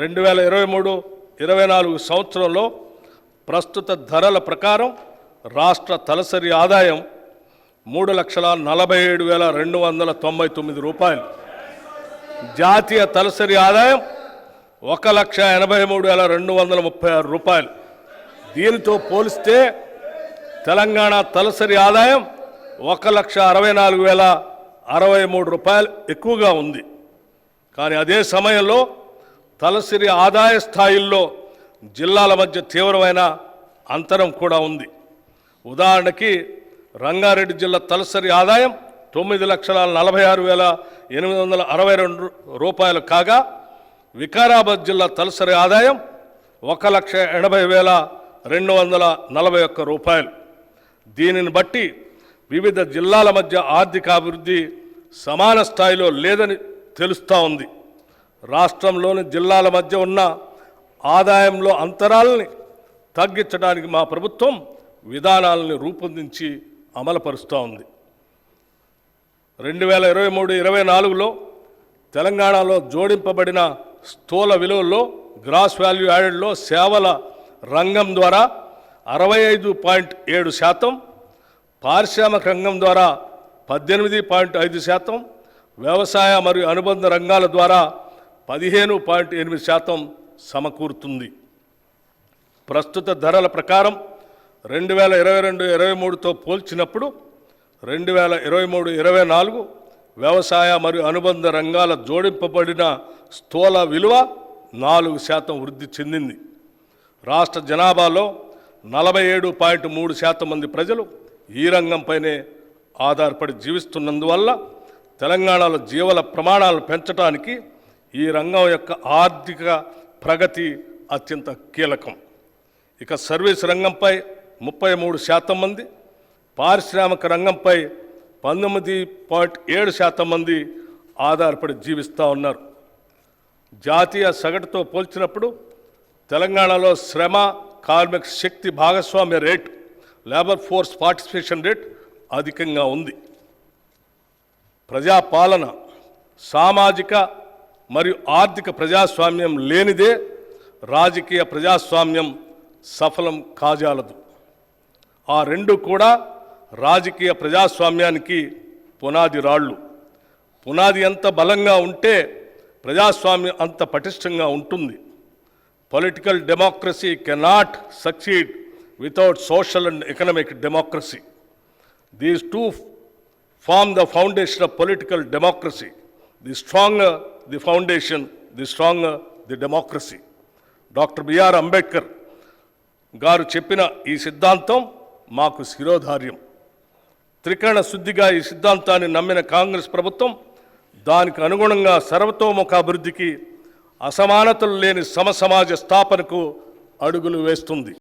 రెండు వేల ఇరవై మూడు ఇరవై నాలుగు సంవత్సరంలో ప్రస్తుత ధరల ప్రకారం రాష్ట్ర తలసరి ఆదాయం మూడు లక్షల నలభై ఏడు వేల రెండు వందల తొంభై తొమ్మిది రూపాయలు. జాతీయ తలసరి ఆదాయం ఒక లక్ష ఎనభై మూడు వేల రెండు వందల ముప్పై ఆరు రూపాయలు. దీనితో పోలిస్తే తెలంగాణ తలసరి ఆదాయం ఒక లక్ష అరవై నాలుగు వేల అరవై మూడు రూపాయలు ఎక్కువగా ఉంది. కానీ అదే సమయంలో తలసరి ఆదాయ స్థాయిల్లో జిల్లాల మధ్య తీవ్రమైన అంతరం కూడా ఉంది. ఉదాహరణకి రంగారెడ్డి జిల్లా తలసరి ఆదాయం తొమ్మిది లక్షల నలభై ఆరు వేల ఎనిమిది వందల అరవై రెండు రూపాయలు కాగా వికారాబాద్ జిల్లా తలసరి ఆదాయం ఒక లక్ష ఎనభై వేల రెండు వందల నలభై ఒక్క రూపాయలు. దీనిని బట్టి వివిధ జిల్లాల మధ్య ఆర్థిక అభివృద్ధి సమాన స్థాయిలో లేదని తెలుస్తూ ఉంది. రాష్ట్రంలోని జిల్లాల మధ్య ఉన్న ఆదాయంలో అంతరాలని తగ్గించడానికి మా ప్రభుత్వం విధానాలను రూపొందించి అమలుపరుస్తూ ఉంది. రెండు వేల ఇరవై మూడు ఇరవై నాలుగులో తెలంగాణలో జోడింపబడిన స్థూల విలువల్లో గ్రాస్ వాల్యూ యాడెడ్లో సేవల రంగం ద్వారా అరవై ఐదు పాయింట్ ఏడు శాతం పారిశ్రామిక రంగం ద్వారా పద్దెనిమిది పాయింట్ ఐదు శాతం వ్యవసాయ మరియు అనుబంధ రంగాల ద్వారా పదిహేను పాయింట్ ఎనిమిది శాతం సమకూరుతుంది. ప్రస్తుత ధరల ప్రకారం రెండు వేల ఇరవై రెండు ఇరవై మూడుతో పోల్చినప్పుడు రెండు వేల ఇరవై మూడు ఇరవై నాలుగు వ్యవసాయ మరియు అనుబంధ రంగాల జోడింపబడిన స్థూల విలువ నాలుగు శాతం వృద్ధి చెందింది. రాష్ట్ర జనాభాలో నలభై ఏడు పాయింట్ మూడు శాతం మంది ప్రజలు ఈ రంగంపైనే ఆధారపడి జీవిస్తున్నందువల్ల తెలంగాణలో జీవల ప్రమాణాలు పెంచడానికి ఈ రంగం యొక్క ఆర్థిక ప్రగతి అత్యంత కీలకం. ఇక సర్వీస్ రంగంపై ముప్పై మూడు శాతం మంది పారిశ్రామిక రంగంపై పంతొమ్మిది పాయింట్ ఏడు శాతం మంది ఆధారపడి జీవిస్తూ ఉన్నారు. జాతీయ సగటుతో పోల్చినప్పుడు తెలంగాణలో శ్రమ కార్మిక శక్తి భాగస్వామ్య rate labour force participation rate అధికంగా ఉంది. ప్రజాపాలన సామాజిక మరియు ఆర్థిక ప్రజాస్వామ్యం లేనిదే రాజకీయ ప్రజాస్వామ్యం సఫలం కాజాలదు. ఆ రెండు కూడా రాజకీయ ప్రజాస్వామ్యానికి పునాది రాళ్ళు. పునాది ఎంత బలంగా ఉంటే ప్రజాస్వామ్యం అంత పటిష్టంగా ఉంటుంది. Political democracy cannot succeed without social and economic democracy. These two form the foundation of political democracy. The stronger the foundation the strong the democracy doctor B R Ambedkar garu చెప్పిన ఈ సిద్ధాంతం మాకు శిరోధార్యం. త్రికరణ శుద్ధిగా ఈ సిద్ధాంతాన్ని నమ్మిన కాంగ్రెస్ ప్రభుత్వం దానికి అనుగుణంగా సర్వతోముఖ అభివృద్ధికి అసమానతలు లేని సమసమాజ స్థాపనకు అడుగులు వేస్తుంది.